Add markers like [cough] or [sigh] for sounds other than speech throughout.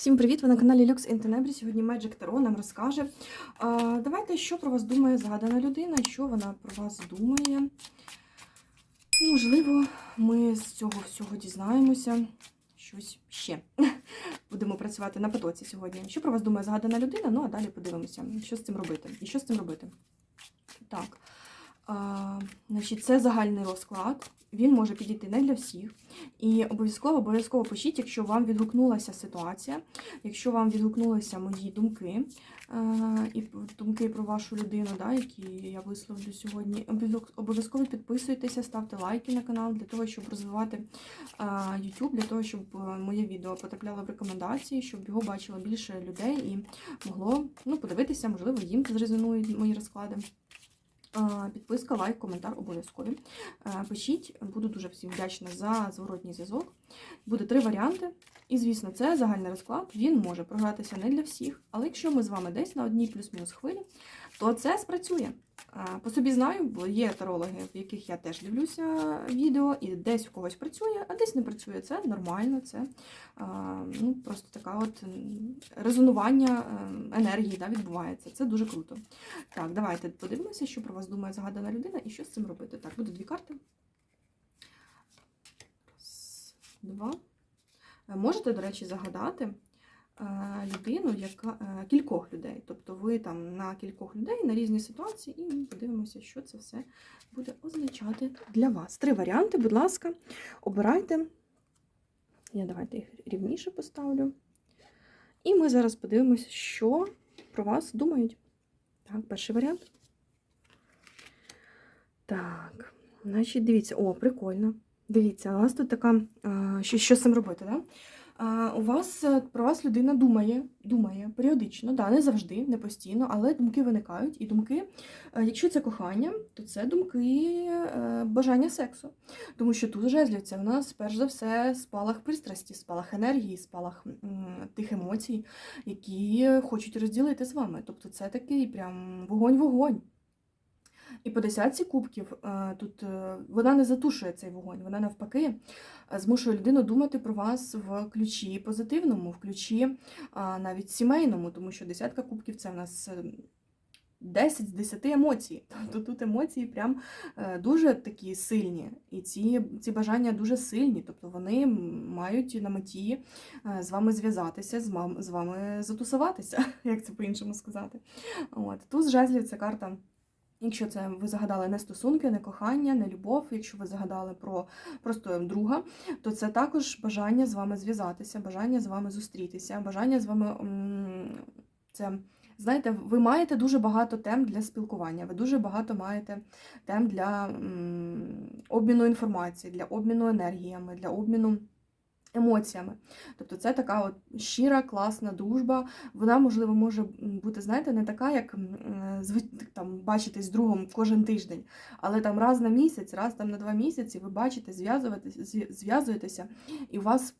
Всім привіт! Ви на каналі in Tenebris. Сьогодні Magic Tarot нам розкаже. Давайте, що про вас думає згадана людина, що вона про вас думає. Можливо, ми з цього всього дізнаємося щось ще. [laughs] Будемо працювати на потоці сьогодні. Що про вас думає згадана людина? Ну, а далі подивимося, що з цим робити. І що з цим робити? Так. Значить, це загальний розклад. Він може підійти не для всіх. І обов'язково обов'язково пишіть, якщо вам відгукнулася ситуація, якщо вам відгукнулися мої думки е, і думки про вашу людину, да, які я висловлю сьогодні. обов'язково- Обов'язково підписуйтеся, ставте лайки на канал для того, щоб розвивати е, YouTube, для того, щоб е, моє відео потрапляло в рекомендації, щоб його бачило більше людей і могло ну, подивитися, можливо, їм зрезонують мої розклади. Підписка, лайк, коментар обов'язкові. Е, Пишіть, буду дуже всім вдячна за зворотній зв'язок. Буде три варіанти. І, звісно, це загальний розклад. Він може програтися не для всіх, але якщо ми з вами десь на одній плюс-мінус хвилі, то це спрацює. По собі знаю, бо є тарологи, в яких я теж дивлюся відео, і десь у когось працює, а десь не працює. Це нормально, це ну, просто така от резонування е, енергії да, відбувається. Це дуже круто. Так, давайте подивимося, що про вас думає загадана людина і що з цим робити. Так, буде дві карти. Раз, два. Е, Можете, до речі, загадати людину, яка е, кількох людей. Тобто ви там на кількох людей на різні ситуації, і ми подивимося, що це все буде означати для вас. Три варіанти, будь ласка, обирайте. Я давайте їх рівніше поставлю. І ми зараз подивимося, що про вас думають. Так, перший варіант. Так, значить, дивіться, о, прикольно. Дивіться, у вас тут така. Що, що з цим робити, да? У вас е, про вас людина думає, думає періодично, да, не завжди, не постійно, але думки виникають. І думки, е, якщо це кохання, то це думки е, бажання сексу. Тому що тут жезлів це у нас, перш за все, спалах пристрасті, спалах енергії, спалах тих емоцій, які хочуть розділити з вами. Тобто це такий прям вогонь-вогонь. І по десятці кубків е, тут е, вона не затушує цей вогонь, вона навпаки е, змушує людину думати про вас в ключі позитивному, в ключі навіть сімейному, тому що десятка кубків це в нас е, 10 з 10 емоцій. [laughs] Тобто тут емоції прям дуже такі сильні, і ці, ці бажання дуже сильні. Тобто вони мають на меті з вами зв'язатися, з вами затусуватися, [laughs] як це по-іншому сказати. От. Туз жезлів це карта. Якщо це ви загадали не стосунки, не кохання, не любов, якщо ви загадали про просто друга, то це також бажання з вами зв'язатися, бажання з вами зустрітися, бажання з вами це. Знаєте, ви маєте дуже багато тем для спілкування, ви дуже багато маєте тем для обміну інформації, для обміну енергіями, для обміну емоціями. Тобто це така от щира, класна дружба. Вона, можливо, може бути, знаєте, не така, як е, там, бачитись з другом кожен тиждень, але там раз на місяць, раз там на два місяці ви бачите, зв'язуєтеся, і у вас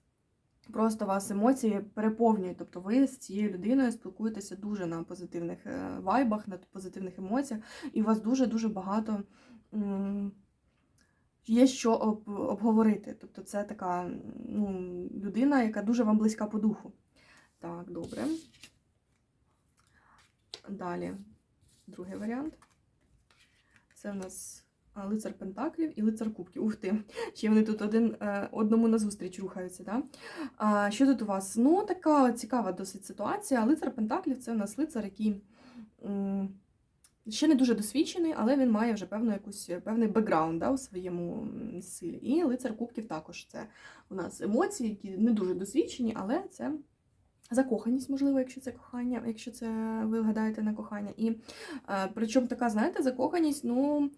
просто вас емоції переповнюють. Тобто ви з цією людиною спілкуєтеся дуже на позитивних е, вайбах, на позитивних емоціях, і у вас дуже-дуже багато. Є що об, обговорити. Тобто це така ну, людина, яка дуже вам близька по духу. Так, добре. Далі, другий варіант. Це в нас лицар Пентаклів і лицар Кубків. Ух ти! Ще вони тут один е, одному назустріч рухаються. Да? А, що тут у вас? Ну, така цікава досить ситуація. Лицар Пентаклів це у нас лицар, який. Ще не дуже досвідчений, але він має вже певну якусь певний бекграунд да, у своєму силі. І лицар кубків також це у нас емоції, які не дуже досвідчені, але це закоханість, можливо, якщо це кохання, якщо це ви гадаєте на кохання. І е, причому така, знаєте, закоханість, ну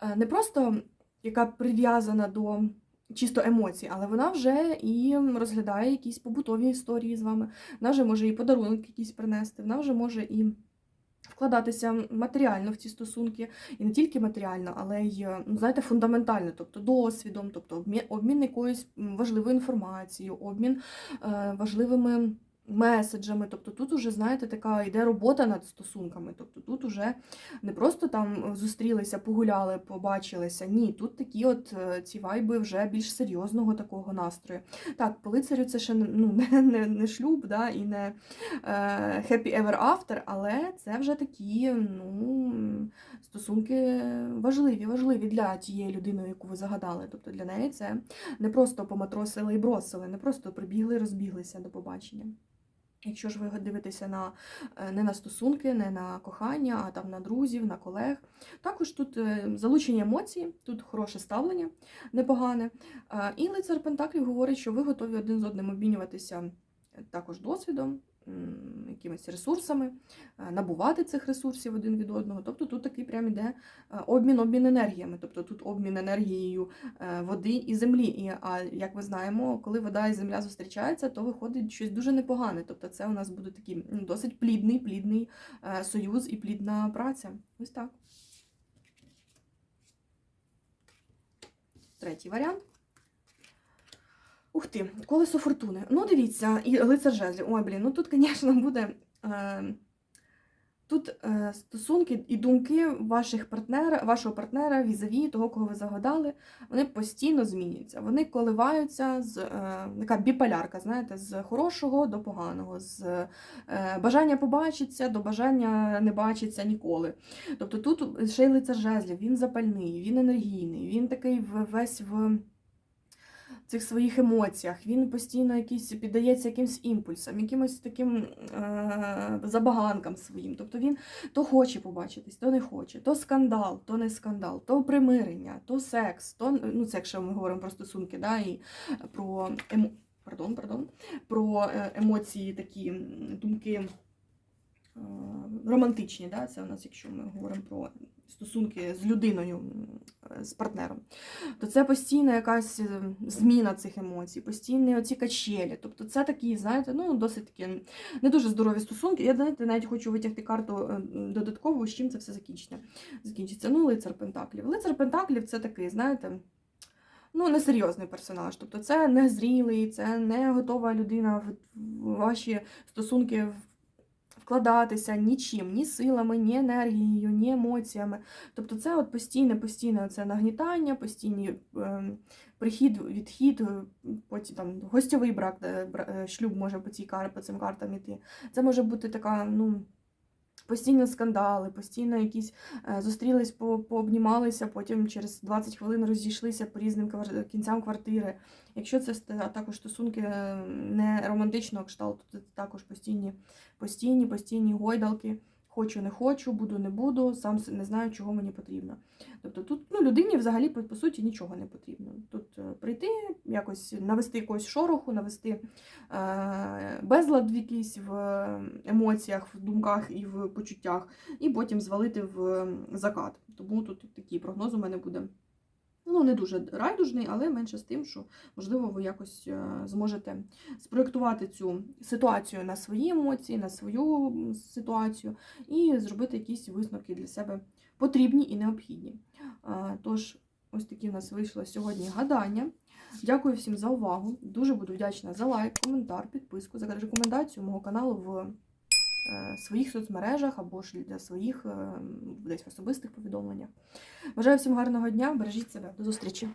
е, не просто яка прив'язана до. Чисто емоцій, але вона вже і розглядає якісь побутові історії з вами. Вона вже може і подарунок якийсь принести, вона вже може і вкладатися матеріально в ці стосунки, і не тільки матеріально, але й ну, знаєте, фундаментально, тобто досвідом, тобто обмін, обмін якоюсь важливою інформацією, обмін е, важливими меседжами. Тобто тут уже, знаєте, така йде робота над стосунками. Тобто тут уже не просто там зустрілися, погуляли, побачилися. Ні, тут такі от е, ці вайби вже більш серйозного такого настрою. Так, по лицарю це ще ну, [laughs] не, не, не шлюб, да, і не е, happy ever after, але це вже такі ну, стосунки важливі, важливі для тієї людини, яку ви загадали. Тобто для неї це не просто поматросили і бросили, не просто прибігли розбіглися до побачення. Якщо ж ви дивитеся на, е, не на стосунки, не на кохання, а там на друзів, на колег. Також тут е, залучені емоції, тут хороше ставлення, непогане. Е, І лицар Пентаклів говорить, що ви готові один з одним обмінюватися також досвідом, якимись ресурсами, е, набувати цих ресурсів один від одного. Тобто тут такий прям іде е, обмін, обмін енергіями. Тобто тут обмін енергією е, води і землі. І, а як ми знаємо, коли вода і земля зустрічаються, то виходить щось дуже непогане. Тобто це у нас буде такий ну, досить плідний, плідний союз і плідна праця. Ось так. Третій варіант. Ух ти, колесо фортуни. Ну, дивіться, і лицар жезлів. Ой, блін, ну тут, звісно, буде. Е, тут е, стосунки і думки ваших партнера, вашого партнера, візаві, того, кого ви загадали, вони постійно змінюються. Вони коливаються з е, така біполярка, знаєте, з хорошого до поганого, з е, бажання побачитися до бажання не бачитися ніколи. Тобто тут ще й лицар жезлів, він запальний, він енергійний, він такий весь в цих своїх емоціях, він постійно якийсь піддається якимсь імпульсам, якимось таким е- забаганкам своїм. Тобто він то хоче побачитись, то не хоче, то скандал, то не скандал, то примирення, то секс, то ну це якщо ми говоримо про стосунки, да, і про емо... пардон, пардон, про е, емоції, такі думки. Романтичні, да? це у нас, якщо ми говоримо про стосунки з людиною, з партнером, то це постійна якась е, зміна цих емоцій, постійні оці качелі. Тобто це такі, знаєте, ну досить такі не дуже здорові стосунки. Я знаєте, навіть хочу витягти карту е, додаткову, з чим це все закінчиться. закінчиться. Ну, лицар Пентаклів. Лицар Пентаклів це такий, знаєте. Ну, несерйозний персонаж. Тобто це не зрілий, це не готова людина в ваші стосунки вкладатися нічим, ні силами, ні енергією, ні емоціями. Тобто це от постійне, постійне це нагнітання, постійний е, прихід, відхід, е, потім там гостьовий брак, е, шлюб може по цій по цим картам іти. Це може бути така, ну. Постійно скандали, постійно якісь е, зустрілись, по, пообнімалися, потім через 20 хвилин розійшлися по різним кінцям квартири. Якщо це також стосунки е, не романтичного кшталту, то це також постійні, постійні, постійні гойдалки. Хочу, не хочу, буду, не буду, сам не знаю, чого мені потрібно. Тобто тут ну, людині взагалі по, суті нічого не потрібно. Тут е, прийти, якось навести якогось шороху, навести е, безлад якийсь в емоціях, в думках і в почуттях, і потім звалити в закат. Тому тут такий прогноз у мене буде. Ну, не дуже райдужний, але менше з тим, що можливо ви якось е, зможете спроєктувати цю ситуацію на свої емоції, на свою ситуацію і зробити якісь висновки для себе потрібні і необхідні. Тож, ось такі в нас вийшло сьогодні гадання. Дякую всім за увагу. Дуже буду вдячна за лайк, коментар, підписку, за рекомендацію мого каналу в своїх соцмережах або ж для своїх е, десь в особистих повідомленнях. Бажаю всім гарного дня, бережіть себе. До зустрічі!